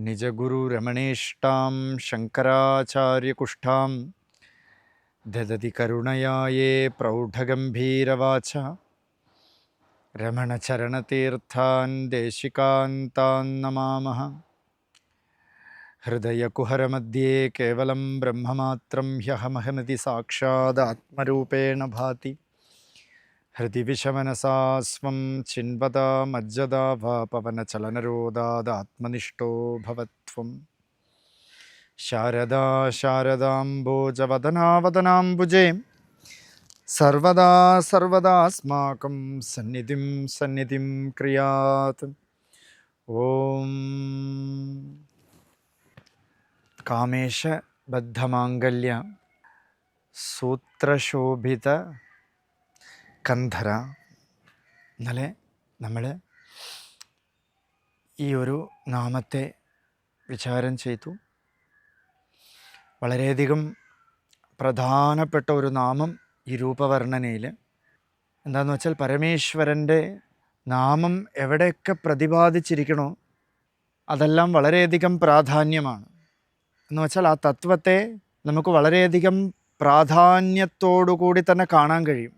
निजगुरुरमणेष्टां शङ्कराचार्यकुष्ठां ददति करुणया ये प्रौढगम्भीरवाच। रमणचरणतीर्थान् देशिकान्तान् नमामः। हृदयकुहरमध्ये केवलं ब्रह्ममात्रं ह्यहमहमिति साक्षादात्मरूपेण भाति। ഹൃതി വിഷമനസാസ്വം ചിൻപത മജ്ജതാ വാ പവനചലനരോദാദാത്മനിഷ്ഠോ ഭവത്വം ശാരദാ ശാരദാംബോജവദനാവദനാംബുജേ സർവദാ സർവദാസ്മാക്കം സന്നിധിം സന്നിധിം ക്രിയാത് ഓം കാമേശ ബദ്ധമാംഗല്യ സൂത്രശോഭിത കന്ധര ഇന്നലെ നമ്മൾ ഈ ഒരു നാമത്തെ വിചാരം ചെയ്തു. വളരെയധികം പ്രധാനപ്പെട്ട ഒരു നാമം ഈ രൂപവർണനയിൽ. എന്താണെന്ന് വെച്ചാൽ പരമേശ്വരന്റെ നാമം എവിടെയൊക്കെ പ്രതിപാദിച്ചിരിക്കണോ അതെല്ലാം വളരെയധികം പ്രാധാന്യമാണ്. എന്ന് വെച്ചാൽ ആ തത്വത്തെ നമുക്ക് വളരെയധികം പ്രാധാന്യത്തോടു കൂടി തന്നെ കാണാൻ കഴിയും.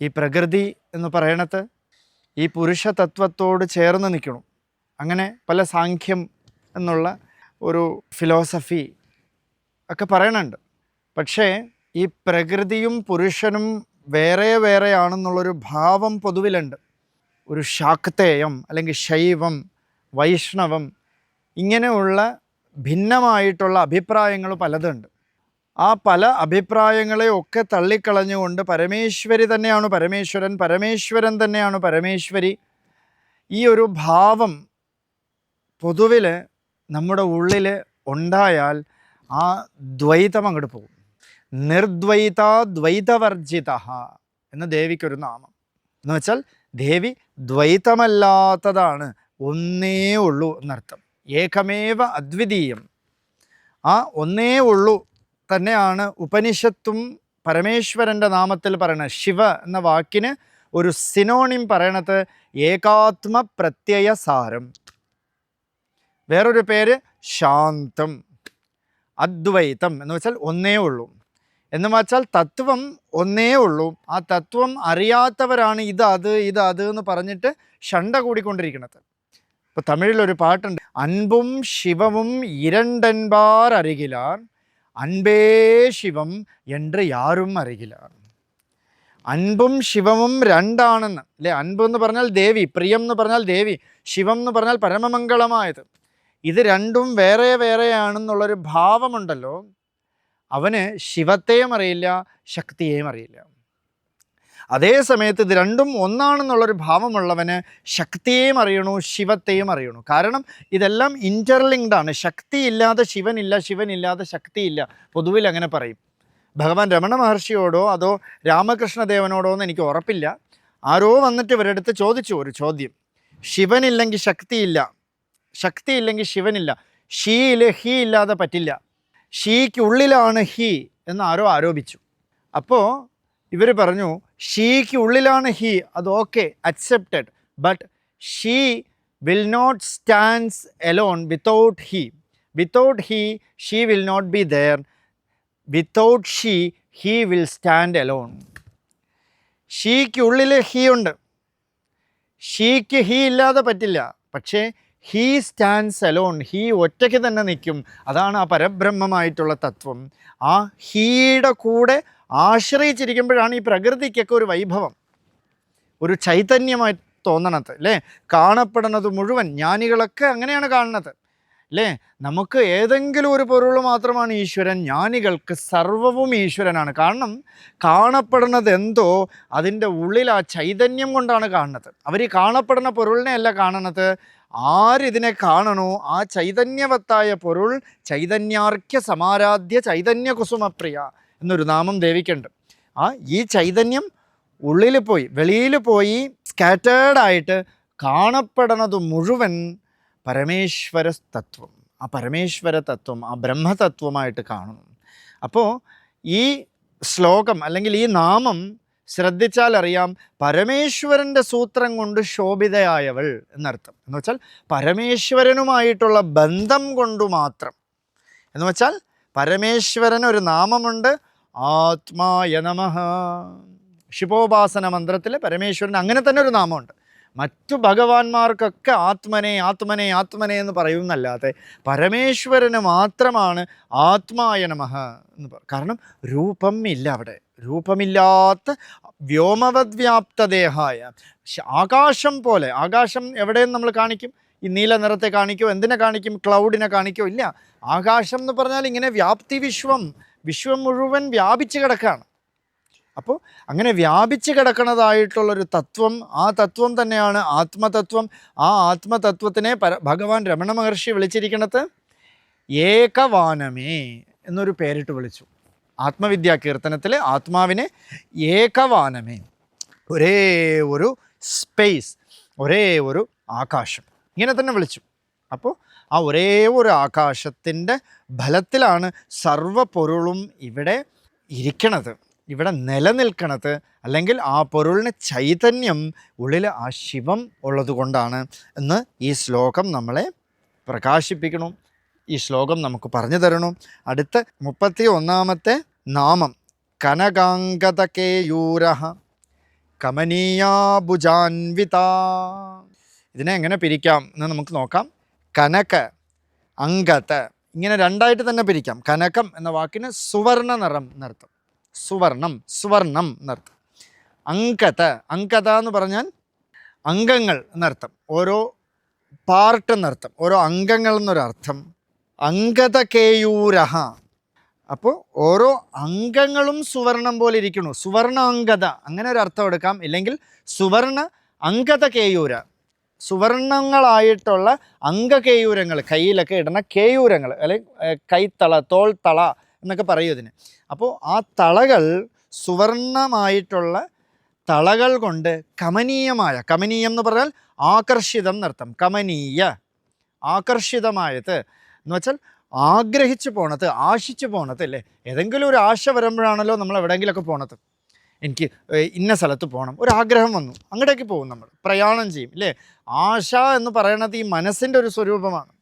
ഈ പ്രകൃതി എന്ന് പറയണത് ഈ പുരുഷ തത്വത്തോട് ചേർന്ന് നിൽക്കണം. അങ്ങനെ പല സാഖ്യം എന്നുള്ള ഒരു ഫിലോസഫി ഒക്കെ പറയണുണ്ട്. പക്ഷേ ഈ പ്രകൃതിയും പുരുഷനും വേറെ വേറെയാണെന്നുള്ളൊരു ഭാവം പൊതുവിലുണ്ട്. ഒരു ശാക്തേയം അല്ലെങ്കിൽ ശൈവം വൈഷ്ണവം ഇങ്ങനെയുള്ള ഭിന്നമായിട്ടുള്ള അഭിപ്രായങ്ങൾ പലതുണ്ട്. ആ പല അഭിപ്രായങ്ങളെ ഒക്കെ തള്ളിക്കളഞ്ഞുകൊണ്ട് പരമേശ്വരി തന്നെയാണ് പരമേശ്വരൻ പരമേശ്വരൻ തന്നെയാണ് പരമേശ്വരി. ഈ ഒരു ഭാവം പൊതുവിൽ നമ്മുടെ ഉള്ളിൽ ഉണ്ടായാൽ ആ ദ്വൈതം അങ്ങോട്ട് പോകും. നിർദ്വൈത ദ്വൈതവർജിത എന്ന് ദേവിക്കൊരു നാമം. എന്ന് വെച്ചാൽ ദേവി ദ്വൈതമല്ലാത്തതാണ്. ഒന്നേ ഉള്ളൂ എന്നർത്ഥം. ഏകമേവ അദ്വിതീയം. ആ ഒന്നേ ഉള്ളൂ തന്നെയാണ് ഉപനിഷത്തും പരമേശ്വരന്റെ നാമത്തിൽ പറയുന്നത് ശിവ എന്ന വാക്കിന് ഒരു സിനോണിം പറയണത് ഏകാത്മ പ്രത്യയ സാരം വേറൊരു പേര് ശാന്തം അദ്വൈതം എന്ന് വെച്ചാൽ ഒന്നേ ഉള്ളൂ. എന്ന് വെച്ചാൽ തത്വം ഒന്നേ ഉള്ളൂ. ആ തത്വം അറിയാത്തവരാണ് ഇത് അത് ഇത് അത് എന്ന് പറഞ്ഞിട്ട് ഷണ്ട കൂടിക്കൊണ്ടിരിക്കുന്നത് ഇപ്പോൾ തമിഴിലൊരു പാട്ടുണ്ട് അൻപും ശിവവും ഇരണ്ടൻപാർ അരികിലാർ അൻപേ ശിവം என்று യാരും അറിയിലാർ അൻപും ശിവവും രണ്ടാണെന്ന് അല്ലേ അൻപ് എന്ന് പറഞ്ഞാൽ ദേവി പ്രിയം എന്ന് പറഞ്ഞാൽ ദേവി ശിവം എന്ന് പറഞ്ഞാൽ പരമമംഗളമായത് ഇത് രണ്ടും വേറെ വേറെയാണെന്നുള്ളൊരു ഭാവമുണ്ടല്ലോ അവന് ശിവത്തെയും അറിയില്ല ശക്തിയെയും അറിയില്ല അതേ സമയത്ത് ഇത് രണ്ടും ഒന്നാണെന്നുള്ളൊരു ഭാവമുള്ളവന് ശക്തിയെയും അറിയണു ശിവത്തെയും അറിയണു. കാരണം ഇതെല്ലാം ഇന്റർലിങ്ക്ഡ് ആണ്. ശക്തി ഇല്ലാതെ ശിവനില്ല ശിവനില്ലാതെ ശക്തിയില്ല. പൊതുവിൽ അങ്ങനെ പറയും. ഭഗവാൻ രമണ മഹർഷിയോടോ അതോ രാമകൃഷ്ണദേവനോടോ എന്ന് എനിക്ക് ഉറപ്പില്ല. ആരോ വന്നിട്ട് ഇവരടുത്ത് ചോദിച്ചു ഒരു ചോദ്യം. ശിവനില്ലെങ്കിൽ ശക്തിയില്ല. ശക്തിയില്ലെങ്കിൽ ശിവനില്ല. ഷീയിൽ ഹീ ഇല്ലാതെ പറ്റില്ല. ഷീക്കുള്ളിലാണ് ഹീ എന്ന് ആരോ ആരോപിച്ചു. അപ്പോൾ ഇവർ പറഞ്ഞു ഷീക്ക് ഉള്ളിലാണ് ഹി അത് okay accepted but she will not stands alone without he without he she will not be there without she he will stand alone chic ഉള്ളിൽ ഹീ ഉണ്ട്. ഷീക്ക് ഹീ ഇല്ലാതെ പറ്റില്ല. പക്ഷേ ഹീ സ്റ്റാൻഡ്സ് അലോൺ ഹീ ഒറ്റയ്ക്ക് തന്നെ നിൽക്കും. അതാണ് ആ പരബ്രഹ്മമായിട്ടുള്ള തത്വം. ആ ഹീയുടെ കൂടെ ആശ്രയിച്ചിരിക്കുമ്പോഴാണ് ഈ പ്രകൃതിക്കൊക്കെ ഒരു വൈഭവം. ഒരു ചൈതന്യമായി തോന്നണത് അല്ലേ കാണപ്പെടുന്നത് മുഴുവൻ ജ്ഞാനികളൊക്കെ അങ്ങനെയാണ് കാണുന്നത് അല്ലേ നമുക്ക് ഏതെങ്കിലും ഒരു പൊരുൾ മാത്രമാണ് ഈശ്വരൻ ജ്ഞാനികൾക്ക് സർവവും ഈശ്വരനാണ്. കാരണം കാണപ്പെടുന്നത് എന്തോ അതിന്റെ ഉള്ളിൽ ആ ചൈതന്യം കൊണ്ടാണ് കാണുന്നത്. അവർ ഈ കാണപ്പെടുന്ന പൊരുളിനെ അല്ല കാണുന്നത്. ആരിതിനെ കാണണോ? ആ ചൈതന്യവത്തായ പൊരുൾ ചൈതന്യാർക്യ സമാരാധ്യ ചൈതന്യ കുസുമപ്രിയ. എന്നൊരു നാമം ദേവിക്കുണ്ട്. ആ ഈ ചൈതന്യം ഉള്ളിൽ പോയി വെളിയിൽ പോയി സ്കാറ്റേർഡ് കാണപ്പെടുന്നത് മുഴുവൻ പരമേശ്വര തത്വം ആ പരമേശ്വര തത്വം ആ ബ്രഹ്മതത്വമായിട്ട് കാണുന്നു. അപ്പോൾ ഈ ശ്ലോകം അല്ലെങ്കിൽ ഈ നാമം ശ്രദ്ധിച്ചാൽ അറിയാം പരമേശ്വരന്റെ സൂത്രം കൊണ്ട് ശോഭിതയായവൾ എന്നർത്ഥം. എന്ന് വെച്ചാൽ പരമേശ്വരനുമായിട്ടുള്ള ബന്ധം കൊണ്ട് മാത്രം. എന്ന് വെച്ചാൽ പരമേശ്വരൻ ഒരു നാമമുണ്ട് ആത്മായ നമ. ശിവോപാസന മന്ത്രത്തിൽ പരമേശ്വരൻ അങ്ങനെ തന്നെ ഒരു നാമമുണ്ട്. മറ്റു ഭഗവാന്മാർക്കൊക്കെ ആത്മനെ ആത്മനെ ആത്മനെ എന്ന് പറയുന്നല്ലാതെ പരമേശ്വരന് മാത്രമാണ് ആത്മായ നമഃ എന്ന് പറ കാരണം രൂപം ഇല്ല അവിടെ. രൂപമില്ലാത്ത വ്യോമവത് വ്യാപ്തദേഹായ ആകാശം പോലെ. ആകാശം എവിടെയും നമ്മൾ കാണിക്കും? ഈ നീല നിറത്തെ കാണിക്കോ? എന്തിനെ കാണിക്കും? ക്ലൗഡിനെ കാണിക്കോ? ഇല്ല. ആകാശം എന്ന് പറഞ്ഞാൽ ഇങ്ങനെ വ്യാപ്തി വിശ്വം. വിശ്വം മുഴുവൻ വ്യാപിച്ച് കിടക്കുകയാണ് അപ്പോൾ അങ്ങനെ വ്യാപിച്ച് കിടക്കുന്നതായിട്ടുള്ളൊരു തത്വം ആ തത്വം തന്നെയാണ് ആത്മതത്വം. ആ ആത്മതത്വത്തിനെ പര ഭഗവാൻ രമണ മഹർഷി വിളിച്ചിരിക്കുന്നത് ഏകവാനമേ എന്നൊരു പേരിട്ട് വിളിച്ചു. ആത്മവിദ്യാ കീർത്തനത്തിൽ ആത്മാവിനെ ഏകവാനമേ. ഒരേ ഒരു സ്പേസ് ഒരേ ഒരു ആകാശം. ഇങ്ങനെ തന്നെ വിളിച്ചു. അപ്പോൾ ആ ഒരേ ഒരു ആകാശത്തിന്റെ ഫലത്തിലാണ് സർവ പൊരുളും ഇവിടെ ഇരിക്കണത്. ഇവിടെ നിലനിൽക്കണത്. അല്ലെങ്കിൽ ആ പൊരുളിന് ചൈതന്യം ഉള്ളിൽ ആ ശിവം ഉള്ളതുകൊണ്ടാണ് എന്ന് ഈ ശ്ലോകം നമ്മളെ പ്രകാശിപ്പിക്കണം ഈ ശ്ലോകം നമുക്ക് പറഞ്ഞു തരണം അടുത്ത മുപ്പത്തി ഒന്നാമത്തെ നാമം കനകാംഗതകേയൂര കമനീയാഭുജാൻവിത ഇതിനെ എങ്ങനെ പിരിക്കാം എന്ന് നമുക്ക് നോക്കാം. കനക അങ്കത ഇങ്ങനെ രണ്ടായിട്ട് തന്നെ പിരിക്കാം. കനകം എന്ന വാക്കിന് സുവർണ നിറം എന്നർത്ഥം സുവർണം സുവർണം എന്നർത്ഥം അങ്കത അങ്കത എന്ന് പറഞ്ഞാൽ അംഗങ്ങൾ എന്നർത്ഥം ഓരോ പാർട്ട് എന്നർത്ഥം ഓരോ അംഗങ്ങൾ എന്നൊരർത്ഥം അങ്കത കേയൂരഹ അപ്പോൾ ഓരോ അംഗങ്ങളും സുവർണം പോലെ ഇരിക്കുന്നു. സുവർണ അങ്കത അങ്ങനെ ഒരു അർത്ഥം എടുക്കാം. ഇല്ലെങ്കിൽ സുവർണ അങ്കത കേയൂര സുവർണങ്ങളായിട്ടുള്ള അംഗകേയൂരങ്ങൾ കയ്യിലൊക്കെ ഇടുന്ന കേയൂരങ്ങൾ അല്ലെങ്കിൽ കൈത്തള കൈത്തള തോൾത്തള എന്നൊക്കെ പറയും ഇതിന്. അപ്പോൾ ആ തളകൾ സുവർണമായിട്ടുള്ള തളകൾ കൊണ്ട് കമനീയമായ കമനീയം എന്ന് പറഞ്ഞാൽ ആകർഷിതം എന്നർത്ഥം കമനീയ ആകർഷിതമായത് എന്ന് വെച്ചാൽ ആഗ്രഹിച്ചു പോണത് ആശിച്ചു പോണത് അല്ലേ? ഏതെങ്കിലും ഒരു ആശ വരുമ്പോഴാണല്ലോ നമ്മൾ എവിടെയെങ്കിലുമൊക്കെ പോണത്. എനിക്ക് ഇന്ന സ്ഥലത്ത് പോകണം. ഒരാഗ്രഹം വന്നു. അങ്ങോട്ടേക്ക് പോകും നമ്മൾ. പ്രയാണം ചെയ്യും ഇല്ലേ? ആശ എന്ന് പറയുന്നത് ഈ മനസ്സിന്റെ ഒരു സ്വരൂപമാണ്.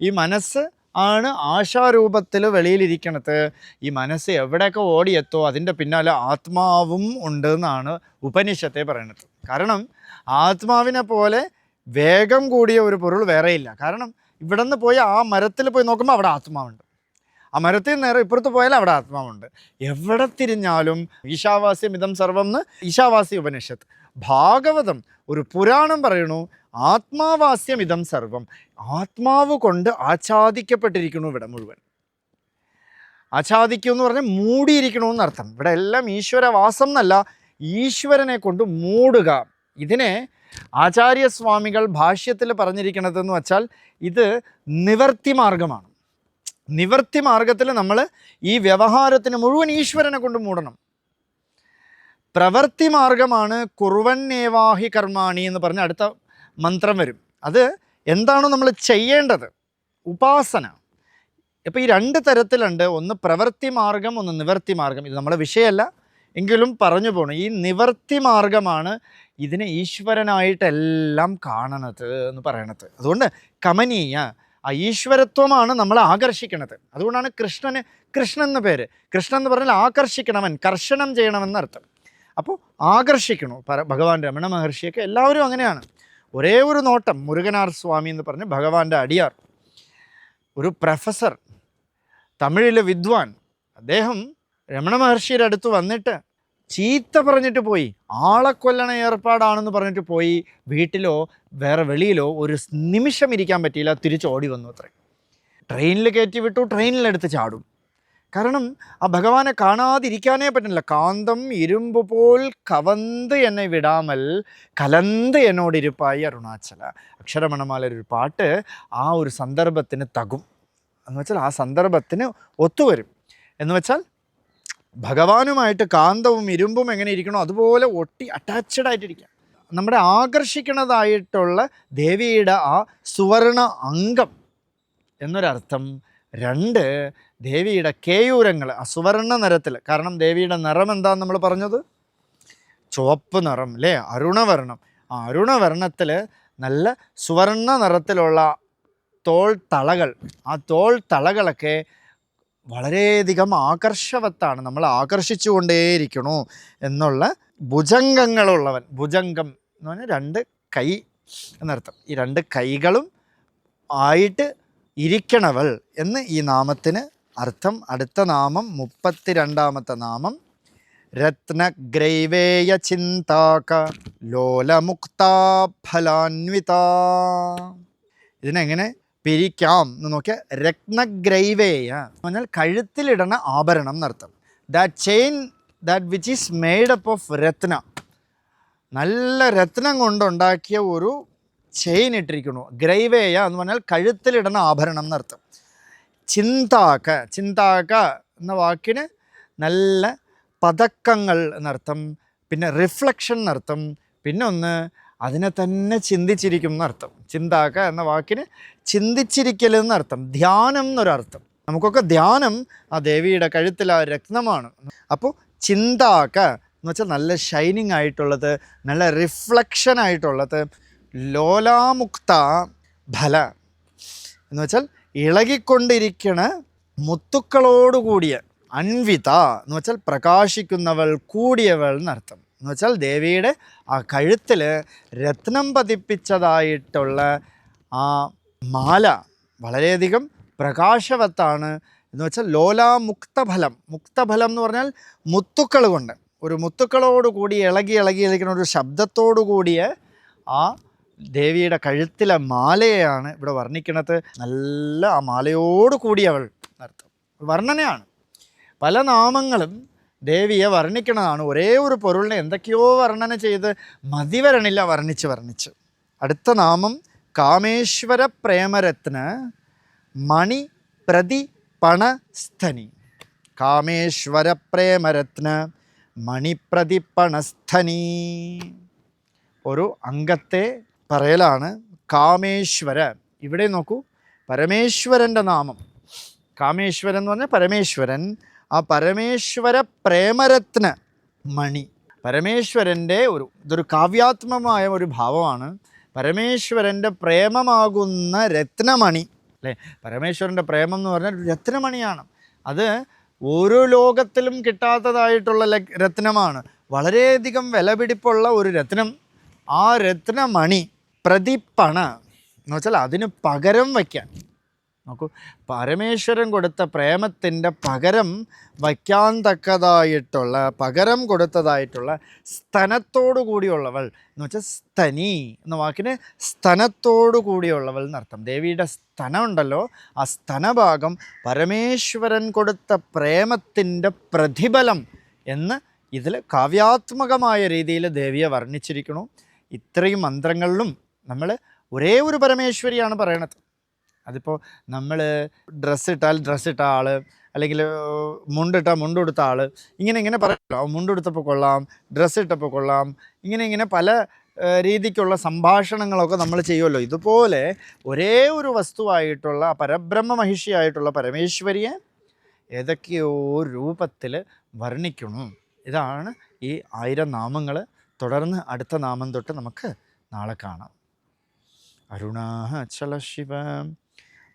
ഈ മനസ്സ് ആണ് ആശാരൂപത്തിൽ വെളിയിലിരിക്കണത്. ഈ മനസ്സ് എവിടെയൊക്കെ ഓടിയെത്തോ അതിന്റെ പിന്നാലെ ആത്മാവും ഉണ്ട് എന്നാണ് ഉപനിഷത്തെ പറയണത്. കാരണം ആത്മാവിനെ പോലെ വേഗം കൂടിയ ഒരു പൊരുൾ വേറെയില്ല. കാരണം ഇവിടെ നിന്ന് പോയി ആ മരത്തിൽ പോയി നോക്കുമ്പോൾ അവിടെ ആത്മാവുണ്ട്. ആ മരത്തിൽ നേരെ ഇപ്പുറത്ത് പോയാൽ അവിടെ ആത്മാവുണ്ട്. എവിടെ തിരിഞ്ഞാലും ഈശാവാസ്യം ഇതം സർവം എന്ന് ഈശാവാസി ഉപനിഷത്ത്. ഭാഗവതം ഒരു പുരാണം പറയണു ആത്മാവാസ്യം ഇതം സർവം. ആത്മാവ് കൊണ്ട് ആച്ഛാദിക്കപ്പെട്ടിരിക്കുന്നു ഇവിടെ മുഴുവൻ. ആച്ഛാദിക്കും എന്ന് പറഞ്ഞാൽ മൂടിയിരിക്കണമെന്ന് അർത്ഥം ഇവിടെ എല്ലാം ഈശ്വരവാസം എന്നല്ല ഈശ്വരനെ കൊണ്ട് മൂടുക. ഇതിനെ ആചാര്യസ്വാമികൾ ഭാഷ്യത്തിൽ പറഞ്ഞിരിക്കണതെന്ന് വച്ചാൽ ഇത് നിവർത്തി മാർഗമാണ്. നിവർത്തി മാർഗത്തിൽ നമ്മൾ ഈ വ്യവഹാരത്തിന് മുഴുവൻ ഈശ്വരനെ കൊണ്ട് മൂടണം. പ്രവൃത്തി മാർഗമാണ് കുറുവന്നേവാഹി കർമാണി എന്ന് പറഞ്ഞ അടുത്ത മന്ത്രം വരും. അത് എന്താണോ നമ്മൾ ചെയ്യേണ്ടത്. ഉപാസന. ഇപ്പോൾ ഈ രണ്ട് തരത്തിലുണ്ട്. ഒന്ന് പ്രവൃത്തി മാർഗം ഒന്ന് നിവർത്തി മാർഗം. ഇത് നമ്മുടെ വിഷയമല്ല. എങ്കിലും പറഞ്ഞു പോകണം ഈ നിവർത്തി മാർഗമാണ് ഇതിനെ ഈശ്വരനായിട്ടെല്ലാം കാണണത് എന്ന് പറയണത്. അതുകൊണ്ട് കമനീയ ആ ഈശ്വരത്വമാണ് നമ്മളെ ആകർഷിക്കുന്നത് അതുകൊണ്ടാണ് കൃഷ്ണന് കൃഷ്ണൻ എന്ന പേര്. കൃഷ്ണൻ എന്ന് പറഞ്ഞാൽ ആകർഷിക്കണമൻ കർഷണം ചെയ്യണമെന്നർത്ഥം അപ്പോൾ ആകർഷിക്കണു. ഭഗവാൻ രമണ മഹർഷിയൊക്കെ എല്ലാവരും അങ്ങനെയാണ്. ഒരേ ഒരു നോട്ടം മുരുകനാർ സ്വാമി എന്ന് പറഞ്ഞ് ഭഗവാന്റെ അടിയാർ. ഒരു പ്രൊഫസർ തമിഴിലെ വിദ്വാൻ. അദ്ദേഹം രമണ മഹർഷിയുടെ അടുത്ത് വന്നിട്ട് ചീത്ത പറഞ്ഞിട്ട് പോയി. ആളെ കൊല്ലണ ഏർപ്പാടാണെന്ന് പറഞ്ഞിട്ട് പോയി. വീട്ടിലോ വേറെ വെളിയിലോ ഒരു നിമിഷം ഇരിക്കാൻ പറ്റിയില്ല. തിരിച്ച് ഓടി വന്നു അത്രേ. ട്രെയിനിൽ കയറ്റി വിട്ടു ട്രെയിനിലെടുത്ത് ചാടും. കാരണം ആ ഭഗവാനെ കാണാതിരിക്കാനേ പറ്റുന്നില്ല. കാന്തം ഇരുമ്പ് പോൽ കവന്ത് എന്നെ വിടാമൽ കലന്ത് എന്നോടിരുപ്പായി അരുണാചല. അക്ഷരമണമാല ഒരു പാട്ട് ആ ഒരു സന്ദർഭത്തിന് തകും. എന്ന് വെച്ചാൽ ആ സന്ദർഭത്തിന് ഒത്തുവരും. എന്ന് വെച്ചാൽ ഭഗവാനുമായിട്ട് കാന്തവും ഇരുമ്പും എങ്ങനെ ഇരിക്കണോ അതുപോലെ ഒട്ടി അറ്റാച്ച്ഡ് ആയിട്ടിരിക്കുക. നമ്മുടെ ആകർഷിക്കണതായിട്ടുള്ള ദേവിയുടെ ആ സുവർണ അംഗം എന്നൊരർത്ഥം. രണ്ട് ദേവിയുടെ കേയൂരങ്ങൾ ആ സുവർണ നിറത്തിൽ കാരണം ദേവിയുടെ നിറം എന്താന്ന് നമ്മൾ പറഞ്ഞത്? ചുവപ്പ് നിറം അല്ലേ അരുണവർണം ആ അരുണവർണത്തിൽ നല്ല സുവർണ നിറത്തിലുള്ള തോൾ തളകൾ. ആ തോൾ തളകളൊക്കെ വളരെയധികം ആകർഷവത്താണ്. നമ്മൾ ആകർഷിച്ചു കൊണ്ടേയിരിക്കണു എന്നുള്ള ഭുജംഗങ്ങളുള്ളവൻ ഭുജംഗം എന്ന് പറഞ്ഞാൽ രണ്ട് കൈ എന്നർത്ഥം. ഈ രണ്ട് കൈകളും ആയിട്ട് ഇരിക്കണവൾ എന്ന് ഈ നാമത്തിന് അർത്ഥം. അടുത്ത നാമം മുപ്പത്തിരണ്ടാമത്തെ നാമം രത്നഗ്രൈവേയ ചിന്താക ലോലമുക്താഫലാൻവിത ഇതിനെങ്ങനെ പിരിക്കാം എന്ന് നോക്കിയാൽ രത്നഗ്രൈവേയ. എന്ന് പറഞ്ഞാൽ കഴുത്തിലിടണ ആഭരണം എന്നർത്ഥം. That chain that which is made up of രത്ന. നല്ല രത്നം കൊണ്ടുണ്ടാക്കിയ ഒരു ചെയിൻ ഇട്ടിരിക്കുന്നു. ഗ്രൈവേയ എന്ന് പറഞ്ഞാൽ കഴുത്തിലിടുന്ന ആഭരണം എന്നർത്ഥം. ചിന്താക്ക. ചിന്താക്ക എന്ന വാക്കിന് നല്ല പതക്കങ്ങൾ എന്നർത്ഥം. പിന്നെ റിഫ്ലക്ഷൻ എന്നർത്ഥം. പിന്നെ ഒന്ന് അതിനെ തന്നെ ചിന്തിച്ചിരിക്കും എന്നർത്ഥം. ചിന്താക്ക എന്ന വാക്കിന് ചിന്തിച്ചിരിക്കൽ എന്നർത്ഥം. ധ്യാനം എന്നൊരർത്ഥം. നമുക്കൊക്കെ ധ്യാനം ആ ദേവിയുടെ കഴുത്തിൽ ആ രത്നമാണ്. അപ്പോൾ ചിന്താക്ക എന്ന് വെച്ചാൽ നല്ല ഷൈനിങ് ആയിട്ടുള്ളത് നല്ല റിഫ്ലക്ഷൻ ആയിട്ടുള്ളത് ലോലാമുക്ത ഫല എന്ന് വെച്ചാൽ ഇളകിക്കൊണ്ടിരിക്കണ മുത്തുക്കളോടുകൂടിയ അൻവിത എന്ന് വെച്ചാൽ പ്രകാശിക്കുന്നവൾ കൂടിയവൾ എന്നർത്ഥം. എന്ന് വെച്ചാൽ ദേവിയുടെ ആ കഴുത്തിൽ രത്നം പതിപ്പിച്ചതായിട്ടുള്ള ആ മാല വളരെയധികം പ്രകാശവത്താണ് എന്ന് വെച്ചാൽ ലോലാമുക്തഫലം. മുക്തഫലം എന്ന് പറഞ്ഞാൽ മുത്തുക്കൾ കൊണ്ട്. ഒരു മുത്തുക്കളോട് കൂടി ഇളകി ഇളകി ഇളകുന്ന ഒരു ശബ്ദത്തോടു കൂടിയ ആ ദേവിയുടെ കഴുത്തിലെ മാലയെയാണ് ഇവിടെ വർണിക്കുന്നത്. നല്ല ആ മാലയോട് കൂടിയവൾ നടത്തും. വർണനയാണ്. പല നാമങ്ങളും ദേവിയെ വർണിക്കണതാണ്. ഒരേ ഒരു പൊരുളിനെ എന്തൊക്കെയോ വർണന ചെയ്ത് മതി വരണില്ല വർണിച്ച് വർണിച്ച്. അടുത്ത നാമം കാമേശ്വര പ്രേമരത്ന മണി പ്രതി പണസ്ഥനി. കാമേശ്വര പ്രേമരത്ന മണിപ്രതി പണസ്ഥനി. ഒരു അംഗത്തെ പറയലാണ് കാമേശ്വര. ഇവിടെ നോക്കൂ പരമേശ്വരന്റെ നാമം. കാമേശ്വരൻ എന്ന് പറഞ്ഞാൽ പരമേശ്വരൻ ആ പരമേശ്വര പ്രേമരത്ന മണി. പരമേശ്വരന്റെ ഒരു ഇതൊരു കാവ്യാത്മമായ ഒരു ഭാവമാണ്. പരമേശ്വരന്റെ പ്രേമമാകുന്ന രത്നമണി അല്ലേ? പരമേശ്വരന്റെ പ്രേമം എന്ന് പറഞ്ഞാൽ ഒരു രത്നമണിയാണ്. അത് ഓരോ ലോകത്തിലും കിട്ടാത്തതായിട്ടുള്ള രത്നമാണ്. വളരെയധികം വിലപിടിപ്പുള്ള ഒരു രത്നം ആ രത്നമണി പ്രതിപ്പണ. എന്ന് വെച്ചാൽ അതിന് പകരം വയ്ക്കാൻ. നോക്കൂ. പരമേശ്വരൻ കൊടുത്ത പ്രേമത്തിന്റെ പകരം വയ്ക്കാൻ തക്കതായിട്ടുള്ള പകരം കൊടുത്തതായിട്ടുള്ള സ്തനത്തോടു കൂടിയുള്ളവൾ എന്ന് വെച്ചാൽ സ്തനി എന്ന വാക്കിന് സ്തനത്തോടു കൂടിയുള്ളവൾ എന്നർത്ഥം. ദേവിയുടെ സ്തനം ഉണ്ടല്ലോ ആ സ്തനഭാഗം പരമേശ്വരൻ കൊടുത്ത പ്രേമത്തിന്റെ പ്രതിഫലം എന്ന് ഇതിൽ കാവ്യാത്മകമായ രീതിയിൽ ദേവിയെ വർണിച്ചിരിക്കണു ഇത്രയും മന്ത്രങ്ങളിലും നമ്മൾ ഒരേ ഒരു പരമേശ്വരിയാണ് പറയണത്. അതിപ്പോൾ നമ്മൾ ഡ്രസ്സ് ഇട്ടാൽ ഡ്രസ്സ് ഇട്ട ആൾ അല്ലെങ്കിൽ മുണ്ടിട്ടാൽ മുണ്ടുടുത്ത ആൾ ഇങ്ങനെ ഇങ്ങനെ പറയല്ലോ. മുണ്ടുടുത്തപ്പോൾ കൊള്ളാം ഡ്രസ്സ് ഇട്ടപ്പോൾ കൊള്ളാം ഇങ്ങനെ ഇങ്ങനെ പല രീതിക്കുള്ള സംഭാഷണങ്ങളൊക്കെ നമ്മൾ ചെയ്യുമല്ലോ ഇതുപോലെ ഒരേ ഒരു വസ്തുവായിട്ടുള്ള പരബ്രഹ്മ മഹിഷിയായിട്ടുള്ള പരമേശ്വരിയെ ഏതൊക്കെയോ രൂപത്തിൽ വർണിക്കണം ഇതാണ് ഈ ആയിരം നാമങ്ങൾ തുടർന്ന് അടുത്ത നാമം തൊട്ട് നമുക്ക് നാളെ കാണാം. അരുണാചല ശിവ.